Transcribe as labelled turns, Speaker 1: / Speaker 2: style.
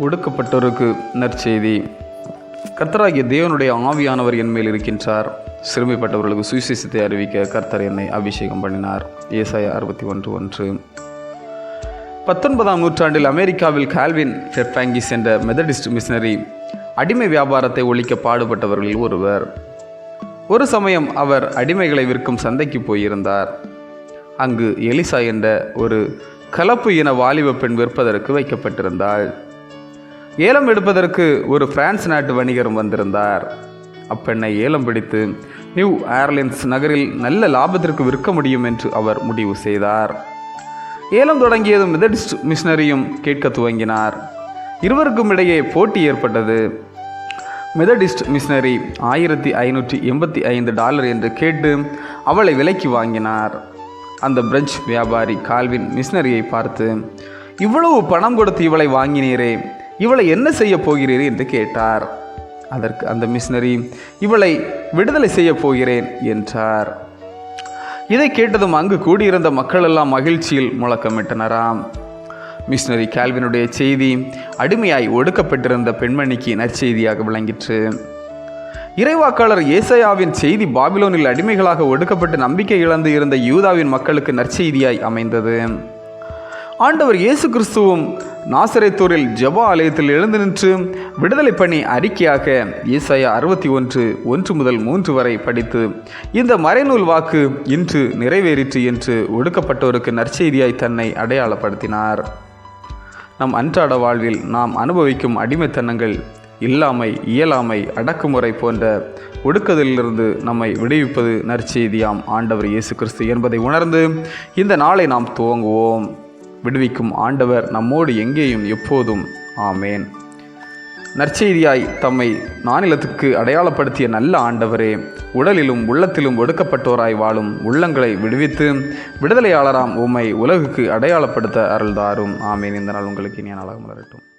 Speaker 1: ஒடுக்கப்பட்டோருக்கு நற்செய்தி. கர்த்தராகிய தேவனுடைய ஆவியானவர் என் மேல் இருக்கின்றார். சிறுமைப்பட்டவர்களுக்கு சுவிசேஷத்தை அறிவிக்க கர்த்தர் என்னை அபிஷேகம் பண்ணினார். ஏசாய அறுபத்தி ஒன்று ஒன்று. பத்தொன்பதாம் நூற்றாண்டில் அமெரிக்காவில் கால்வின் ஃபெர்பாங்கிஸ் என்ற மெதடிஸ்ட் மிஷினரி அடிமை வியாபாரத்தை ஒழிக்க பாடுபட்டவர்களில் ஒருவர். ஒரு சமயம் அவர் அடிமைகளை விற்கும் சந்தைக்கு போயிருந்தார். அங்கு எலிசா என்ற ஒரு கலப்பு இன வாலிப பெண் விற்பதற்கு வைக்கப்பட்டிருந்தாள். ஏலம் எடுப்பதற்கு ஒரு பிரான்ஸ் நாட்டு வணிகரும் வந்திருந்தார். அப்பெண்ணை ஏலம் பிடித்து நியூ ஏர்லைன்ஸ் நகரில் நல்ல லாபத்திற்கு விற்க முடியும் என்று அவர் முடிவு செய்தார். ஏலம் தொடங்கியதும் மெதடிஸ்ட் மிஷினரியும் கேட்க துவங்கினார். இருவருக்கும் இடையே போட்டி ஏற்பட்டது. மெதடிஸ்ட் மிஷினரி ஆயிரத்தி ஐநூற்றி எண்பத்தி ஐந்து டாலர் என்று கேட்டு அவளை விலைக்கு வாங்கினார். அந்த பிரெஞ்சு வியாபாரி கால்வின் மிஷினரியை பார்த்து இவ்வளவு பணம் கொடுத்து இவளை வாங்கினீரே இவளை என்ன செய்ய போகிறீர் என்று கேட்டார். அதற்கு அந்த மிஷினரி இவளை விடுதலை செய்ய போகிறேன் என்றார். இதை கேட்டதும் அங்கு கூடியிருந்த மக்கள் எல்லாம் மகிழ்ச்சியில் முழக்கமிட்டனராம். மிஷினரி கேள்வினுடைய செய்தி அடிமையாய் ஒடுக்கப்பட்டிருந்த பெண்மணிக்கு நற்செய்தியாக விளங்கிற்று. இறைவாக்காளர் ஏசையாவின் செய்தி பாபிலோனில் அடிமைகளாக ஒடுக்கப்பட்டு நம்பிக்கை இழந்து இருந்த யூதாவின் மக்களுக்கு நற்செய்தியாய் அமைந்தது. ஆண்டவர் இயேசு கிறிஸ்துவும் நாசரைத்தூரில் ஜெபா ஆலயத்தில் எழுந்து நின்று விடுதலை பணி அறிக்கையாக ஈசாயா அறுபத்தி ஒன்று ஒன்று முதல் மூன்று வரை படித்து இந்த மறைநூல் வாக்கு இன்று நிறைவேறிற்று என்று ஒடுக்கப்பட்டோருக்கு நற்செய்தியாய் தன்னை அடையாளப்படுத்தினார். நம் அன்றாட வாழ்வில் நாம் அனுபவிக்கும் அடிமைத்தனங்கள் இல்லாமை இயலாமை அடக்குமுறை போன்ற ஒடுக்குதலிலிருந்து நம்மை விடுவிப்பது நற்செய்தியாம் ஆண்டவர் இயேசு கிறிஸ்து என்பதை உணர்ந்து இந்த நாளை நாம் துவங்குவோம். விடுவிக்கும் ஆண்டவர் நம்மோடு எங்கேயும் எப்போதும். ஆமேன். நற்செய்தியாய் தம்மை நானிலத்துக்கு அடையாளப்படுத்திய நல்ல ஆண்டவரே உடலிலும் உள்ளத்திலும் ஒடுக்கப்பட்டோராய் வாழும் உள்ளங்களை விடுவித்து விடுதலையாளராம் உம்மை உலகுக்கு அடையாளப்படுத்த அருள்தாரும். ஆமேன். இந்த நாள் உங்களுக்கு இனிய நாளாக மலரட்டும்.